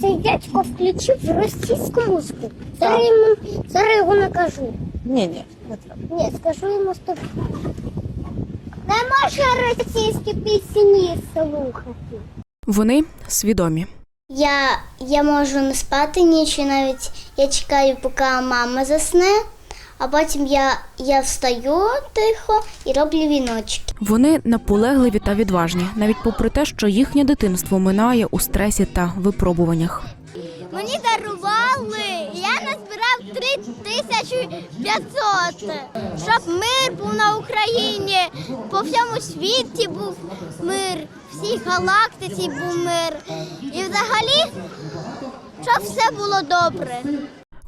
цей дядько включив російську музику. Зараз йому зараз його накажу. Ні, ні, не треба. Ні, скажу йому стоп. Не може російські пісні слухати. Вони свідомі. Я, я можу не спати ніч, і навіть я чекаю, поки мама засне, а потім я, я встаю тихо і роблю віночки. Вони наполегливі та відважні, навіть попри те, що їхнє дитинство минає у стресі та випробуваннях. Мені дарували, я назбирав 3500, щоб мир був на Україні, по всьому світі був мир, всій галактиці був мир. І взагалі, щоб все було добре.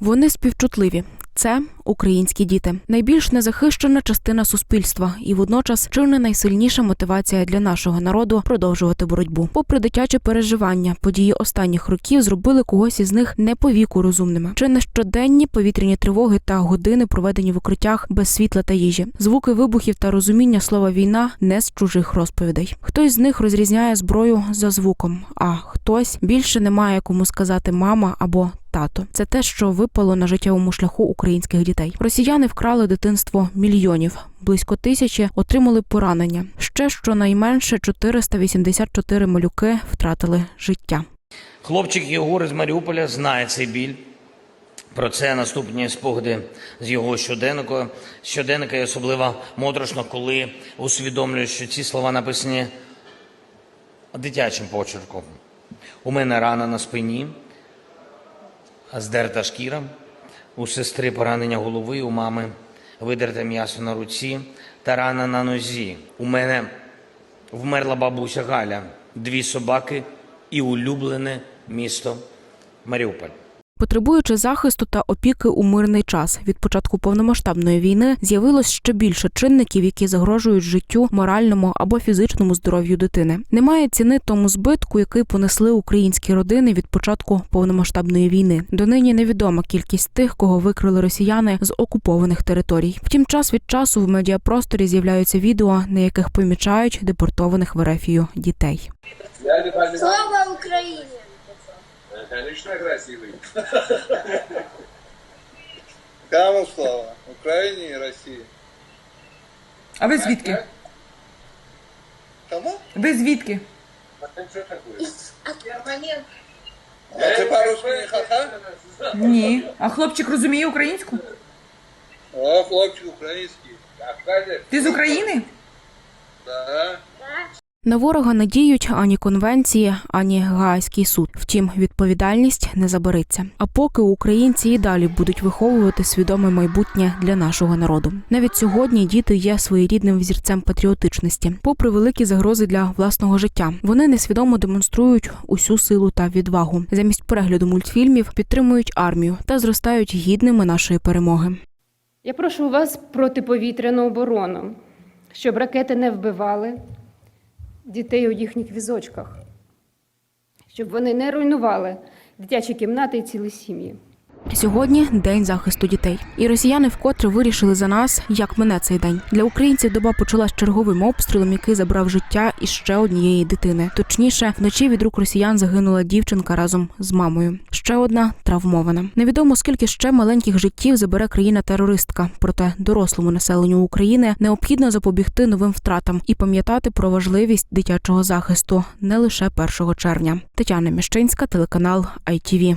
Вони співчутливі. Це українські діти, найбільш незахищена частина суспільства, і водночас чи не найсильніша мотивація для нашого народу продовжувати боротьбу. Попри дитяче переживання, події останніх років зробили когось із них не по віку розумними. Чи не щоденні повітряні тривоги та години, проведені в укриттях без світла та їжі, звуки вибухів та розуміння слова війна не з чужих розповідей. Хтось з них розрізняє зброю за звуком, а хтось більше не має кому сказати мама або тато. Це те, що випало на життєвому шляху українських дітей. Росіяни вкрали дитинство мільйонів. Близько тисячі отримали поранення. Ще щонайменше 484 малюки втратили життя. Хлопчик Єгор із Маріуполя знає цей біль. Про це наступні спогади з його щоденника. Щоденника і особливо моторошно, коли усвідомлюю, що ці слова написані дитячим почерком. У мене рана на спині, здерта шкіра, у сестри поранення голови, у мами видерте м'ясо на руці та рана на нозі. У мене вмерла бабуся Галя, дві собаки і улюблене місто Маріуполь. Потребуючи захисту та опіки у мирний час від початку повномасштабної війни, з'явилось ще більше чинників, які загрожують життю, моральному або фізичному здоров'ю дитини. Немає ціни тому збитку, який понесли українські родини від початку повномасштабної війни. Донині невідома кількість тих, кого викрили росіяни з окупованих територій. Втім, час від часу в медіапросторі з'являються відео, на яких помічають депортованих в Ерефію дітей. Слава Україні! Конечно, красивый. Кому слава? Україні і Росії. А ви звідки? Кому? Ви звідки? А ти по-русски не ха-ха? Ні. А хлопчик розуміє українську? О, хлопчик український. Ти з України? Да. На ворога не діють ані конвенції, ані Гаазький суд. Втім, відповідальність не забереться. А поки українці і далі будуть виховувати свідоме майбутнє для нашого народу. Навіть сьогодні діти є своєрідним взірцем патріотичності, попри великі загрози для власного життя. Вони несвідомо демонструють усю силу та відвагу. Замість перегляду мультфільмів підтримують армію та зростають гідними нашої перемоги. Я прошу вас протиповітряну оборону, щоб ракети не вбивали дітей у їхніх візочках, щоб вони не руйнували дитячі кімнати і цілі сім'ї. Сьогодні день захисту дітей, і росіяни вкотре вирішили за нас, як мене цей день. Для українців доба почалась черговим обстрілом, який забрав життя іще однієї дитини. Точніше, вночі від рук росіян загинула дівчинка разом з мамою. Ще одна травмована. Невідомо скільки ще маленьких життів забере країна-терористка. Проте дорослому населенню України необхідно запобігти новим втратам і пам'ятати про важливість дитячого захисту не лише 1 червня. Тетяна Міщинська, телеканал ITV.